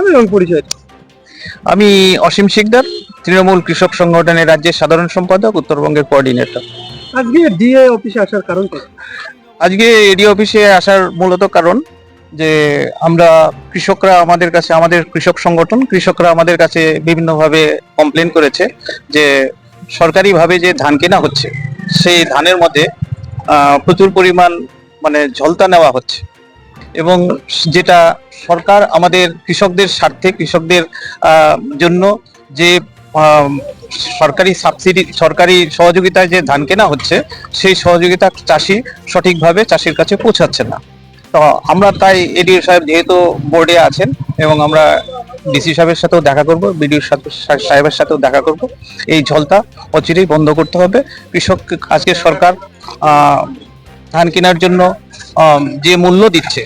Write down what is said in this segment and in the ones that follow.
নাম এবং পরিচয়? আমি অসীম শিকদার তৃণমূল কৃষক সংগঠনের রাজ্যের সাধারণ সম্পাদক উত্তরবঙ্গের কোঅর্ডিনেটর আজকে ডিএ অফিসে আসার কারণ আজকে এডি অফিসে আসার মূলত কারণ যে আমরা কৃষকরা আমাদের কাছে আমাদের কৃষক সংগঠন কৃষকরা আমাদের কাছে বিভিন্নভাবে কমপ্লেন করেছে যে সরকারিভাবে যে ধান কেনা হচ্ছে সেই ধানের মধ্যে আহ, প্রচুর পরিমাণ মানে ঝলতা নেওয়া হচ্ছে। এবং যেটা সরকার আমাদের কৃষকদের স্বার্থে, কৃষকদের জন্য যে সরকারি সাবসিডি, সরকারি সহযোগিতায় যে ধান কেনা হচ্ছে, সেই সহযোগিতা চাষি সঠিকভাবে চাষির কাছে পৌঁছাচ্ছে না। তো আমরা তাই এডিও সাহেব যেহেতু বোর্ডে আছেন এবং আমরা ডিসি সাহেবের সাথেও দেখা করব, বিডিও সাহেবের সাথেও দেখা করব, এই ঝলটা অচিরেই বন্ধ করতে হবে। কৃষক, আজকে সরকার ধান কেনার জন্য যে মূল্য দিচ্ছে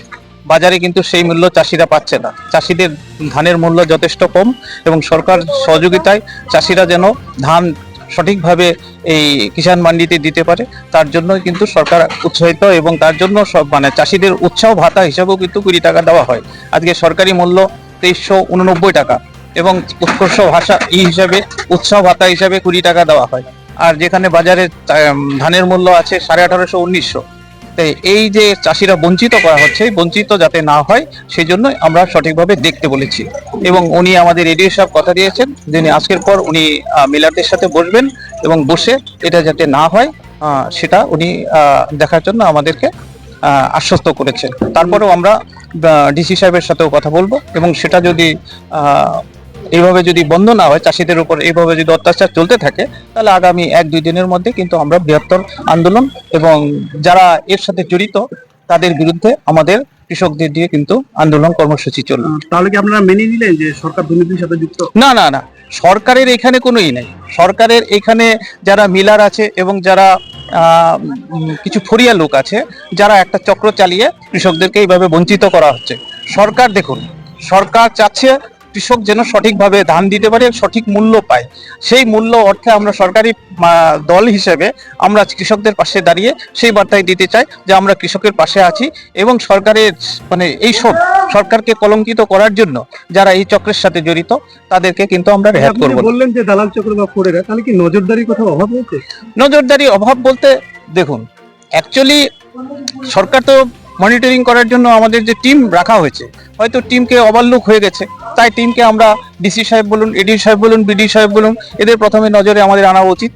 বাজারে কিন্তু সেই মূল্য চাষিরা পাচ্ছে না। চাষিদের ধানের মূল্য যথেষ্ট কম এবং সরকার সহযোগিতায় চাষিরা যেন ধান সঠিকভাবে এই কিষাণ মান্ডিতে দিতে পারে, তার জন্য কিন্তু সরকার উৎসাহিত এবং তার জন্য সব মানে চাষিদের উৎসাহ ভাতা হিসাবেও কিন্তু কুড়ি টাকা দেওয়া হয়। আজকে সরকারি মূল্য তেইশশো উননব্বই টাকা এবং উৎকর্ষ ভাষা ই হিসাবে, উৎসাহ ভাতা হিসাবে কুড়ি টাকা দেওয়া হয়। আর যেখানে বাজারে ধানের মূল্য আছে সাড়ে আঠারোশো উনিশশো। এই যে চাষিরা বঞ্চিত করা হচ্ছে, বঞ্চিত যাতে না হয় সেই জন্য আমরা সঠিকভাবে দেখতে বলেছি। এবং উনি আমাদের এডিও সাহেব কথা দিয়েছেন, যিনি আজকের পর উনি মিলারদের সাথে বসবেন এবং বসে এটা যাতে না হয় সেটা উনি দেখার জন্য আমাদেরকে আশ্বস্ত করেছেন। তারপরেও আমরা ডিসি সাহেবের সাথেও কথা বলব এবং সেটা যদি এইভাবে যদি বন্ধ না হয় চাষিদের উপর এইভাবে যদি অত্যাচার চলতে থাকে তাহলে আগামী এক দুই দিনের মধ্যে কিন্তু আমরা বৃহত্তর আন্দোলন এবং যারা এর সাথে জড়িত তাদের বিরুদ্ধে আমাদের কৃষকদের দিয়ে কিন্তু আন্দোলন কর্মসূচি চলবে। তাহলে কি আপনারা মেনে নিলেন যে সরকার দুর্নীতির সাথে যুক্ত? না না না। সরকারের এখানে কোনোই নেই। সরকারের এখানে যারা মিলার আছে এবং যারা কিছু ফরিয়া লোক আছে যারা একটা চক্র চালিয়ে কৃষকদেরকে এইভাবে বঞ্চিত করা হচ্ছে। সরকার দেখুন সরকার চাচ্ছে কৃষক যেন সঠিকভাবে ধান দিতে পারে সঠিক মূল্য পায়। সেই মূল্য অর্থে আমরা সরকারি দল হিসেবে আমরা কৃষকদের পাশে দাঁড়িয়ে সেই বার্তাই দিতে চাই যে আমরা কৃষকের পাশে আছি এবং সরকারের মানে এই সব সরকারকে কলঙ্কিত করার জন্য যারা এই চক্রের সাথে জড়িত তাদেরকে কিন্তু আমরা রেহাত করব বললেন যে দালাল চক্র বা ফোরেরা তাহলে কি নজরদারির কথা অভাব হয়েছে? নজরদারি অভাব বলতে দেখুন অ্যাকচুয়ালি সরকার তো মনিটরিং করার জন্য আমাদের যে টিম রাখা হয়েছে, হয়তো টিমকে ওভারলুক হয়ে গেছে। তাই টিমকে আমরা ডিসি সাহেব বলুন এডি সাহেব বলুন বিডি সাহেব বলুন, এদের প্রথমে নজরে আমাদের আনা উচিত।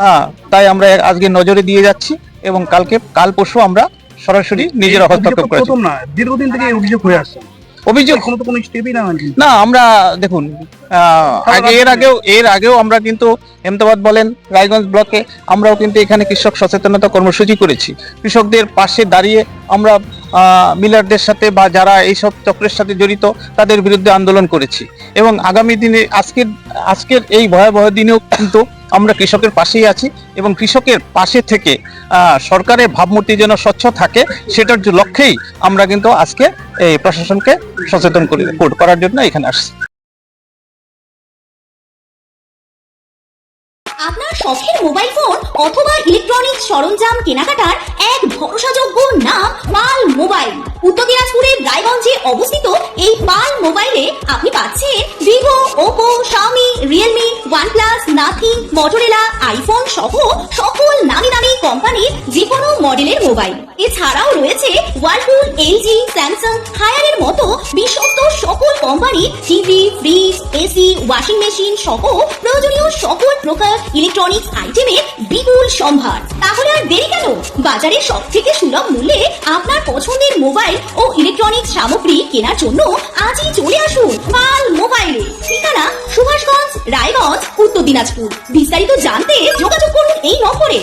হ্যাঁ তাই আমরা আজকে নজরে দিয়ে যাচ্ছি এবং কালকে, কাল পরশু আমরা সরাসরি নিজের হস্তক্ষেপ করেছি। দীর্ঘদিন থেকে অভিযোগ হয়ে আসছে। অভিযোগ। কোনো তো কোনো স্টেপই না না আমরা দেখুন আগে এর আগেও এর আগেও আমরা কিন্তু হেমতাবাদ বলেন রায়গঞ্জ ব্লকে আমরাও কিন্তু এখানে কৃষক সচেতনতা কর্মসূচি করেছি। কৃষকদের পাশে দাঁড়িয়ে আমরা আহ, মিলারদের সাথে বা যারা এইসব চক্রের সাথে জড়িত তাদের বিরুদ্ধে আন্দোলন করেছি। এবং আগামী দিনে আজকের আজকের এই ভয়াবহ দিনেও কিন্তু আমরা কৃষকের পাশেই আছি এবং কৃষকের পাশে থেকে সরকারের ভাবমূর্তি যেন স্বচ্ছ থাকে, সেটার লক্ষ্যেই আমরা কিন্তু আজকে এই প্রশাসনকে সচেতন করে করার জন্য এখানে আসছি। আপনার শখের মোবাইল ফোন অথবা ইলেকট্রনিক্স সরঞ্জাম কেনাকাটার এক ভরসাযোগ্য নাম পাল মোবাইল। উত্তর দিনাজপুরের রায়গঞ্জে অবস্থিত এই পাল মোবাইলে আপনি পাচ্ছেন Vivo, Oppo, Xiaomi, Realme OnePlus Nothing Motorola iPhone সহ সকল নামি দামি কোম্পানির যে কোনো মডেলের মোবাইল এছাড়াও রয়েছে ওয়ালপুল এলজি স্যামসাং হায়ারের মতো বিশ্বস্ত সকল কোম্পানির TV fridge AC washing machine সহ প্রয়োজনীয় সকল প্রকার ইলেকট্রনিক্স আইটেমের বিপুল সম্ভার। তাহলে আর দেরি কেন? বাজারে সব থেকে সুলভ মূল্যে আপনার পছন্দের মোবাইল ও ইলেকট্রনিক্স সামগ্রী কেনার জন্য আজই চলে আসুন। রায়গঞ্জ উত্তর দিনাজপুর। বিস্তারিত জানতে যোগাযোগ করুন এই নম্বরে।